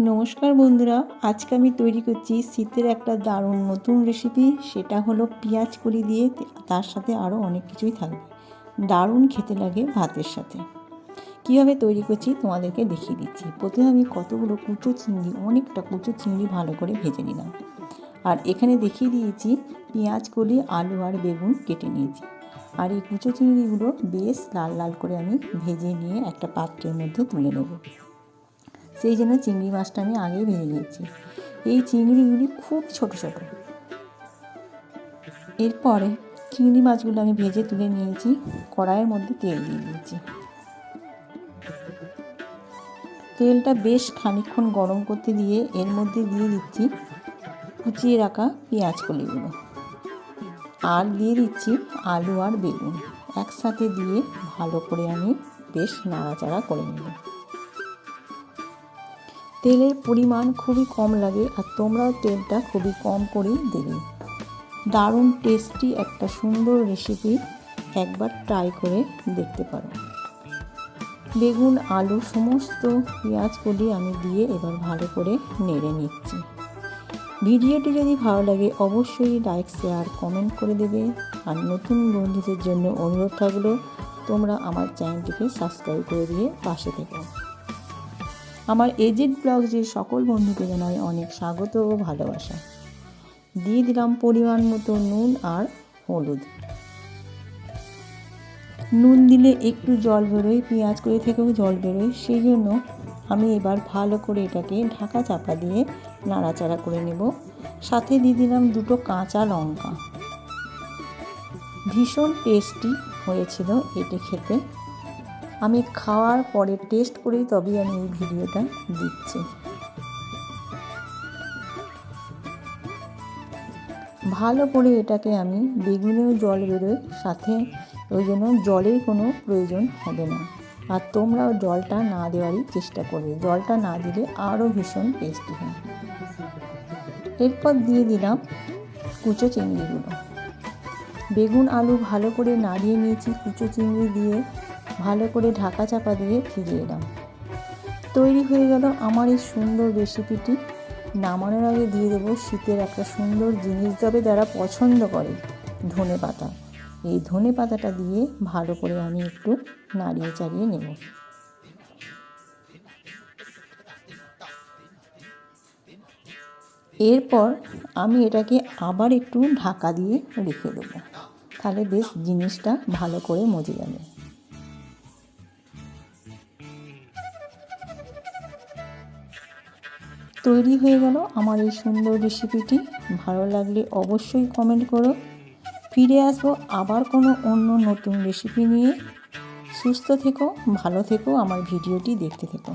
নমস্কার বন্ধুরা, আজকে আমি তৈরি করছি শীতের একটা দারুণ নতুন রেসিপি সেটা হলো পেঁয়াজ কলি দিয়ে তার সাথে আরও অনেক কিছুই থাকবে। দারুণ খেতে লাগে ভাতের সাথে। কীভাবে তৈরি করছি তোমাদেরকে দেখিয়ে দিচ্ছি। প্রথমে আমি কতগুলো কুচো চিংড়ি, অনেকটা কুচো চিংড়ি ভালো করে ভেজে নিলাম। আর এখানে দেখিয়ে দিয়েছি পেঁয়াজ কলি আলু আর বেগুন কেটে নিয়েছি। আর এই কুচো চিংড়িগুলো বেশ লাল লাল করে আমি ভেজে নিয়ে একটা পাত্রের মধ্যে তুলে নেব। সেই জন্য চিংড়ি মাছটা আমি আগেই ভেজে নিয়েছি। এই চিংড়িগুলি খুব ছোট ছোট। এরপরে চিংড়ি মাছগুলো আমি ভেজে তুলে নিয়েছি, কড়াইয়ের মধ্যে তেল দিয়ে দিয়েছি। তেলটা বেশ খানিক্ষণ গরম করতে দিয়ে এর মধ্যে দিয়ে দিচ্ছি কুচিয়ে রাখা পেঁয়াজ কলিগুলো। আর দিয়ে দিচ্ছি আলু আর বেগুন। একসাথে দিয়ে ভালো করে আমি বেশ নাড়াচাড়া করে নেব তেলের পরিমাণ খুবই কম লাগে আর তোমরাও তেলটা খুবই কম করেই দেবে। দারুণ টেস্টি একটা সুন্দর রেসিপি একবার ট্রাই করে দেখতে পারো। বেগুন, আলু সমস্ত পেঁয়াজ কলি আমি দিয়ে এবার ভালো করে নেড়ে নিচ্ছি। ভিডিওটি যদি ভালো লাগে অবশ্যই লাইক শেয়ার কমেন্ট করে দেবে। আর নতুন বন্ধুদের জন্য অনুরোধ থাকল, তোমরা আমার চ্যানেলটিকে সাবস্ক্রাইব করে দিয়ে পাশে থেকো। আমার এজেড ব্লগসের সকল বন্ধুকে জানাই অনেক স্বাগত ও ভালোবাসা। দিয়ে দিলাম পরিমাণ মতো নুন আর হলুদ। নুন দিলে একটু জল বেরোয়, পেঁয়াজ করে থেকেও জল বেরোয়, সেই জন্য আমি এবার ভালো করে এটাকে ঢাকা চাপা দিয়ে নাড়াচাড়া করে নেব। সাথে দিয়ে দিলাম দুটো কাঁচা লঙ্কা। ভীষণ টেস্টি হয়েছিল এটি খেতে। আমি খাওয়ার পরে টেস্ট করেই তবেই আমি এই ভিডিওটা দিচ্ছি। ভালো করে এটাকে আমি বেগুনেও জল বেরোয়, সাথে ওই জন্য জলের কোনো প্রয়োজন হবে না। আর তোমরাও জলটা না দেওয়ারই চেষ্টা করবে। জলটা না দিলে আরও ভীষণ টেস্টি হয়। এরপর দিয়ে দিলাম কুচো চিংড়িগুলো। বেগুন আলু ভালো করে নাড়িয়ে নিয়েছি, কুচো চিংড়ি দিয়ে ভালো করে ঢাকা চাপা দিয়ে ফিরিয়ে এলাম। তৈরি হয়ে গেল আমার এই সুন্দর রেসিপিটি নামানোর আগে দিয়ে দেবো শীতের একটা সুন্দর জিনিস যাবে যারা পছন্দ করে, ধনে পাতা। এই ধনে পাতাটা দিয়ে ভালো করে আমি একটু নাড়িয়ে চাড়িয়ে নেব। এরপর আমি এটাকে আবার একটু ঢাকা দিয়ে রেখে দেবো। তাহলে বেশ জিনিসটা ভালো করে মজে যাবে। তৈরি হয়ে গেল আমার এই সুন্দর রেসিপিটি ভালো লাগলে অবশ্যই কমেন্ট করো। ফিরে আসব আবার কোনো অন্য নতুন রেসিপি নিয়ে। সুস্থ থেকো, ভালো থেকো, আমার ভিডিওটি দেখতে থেকো।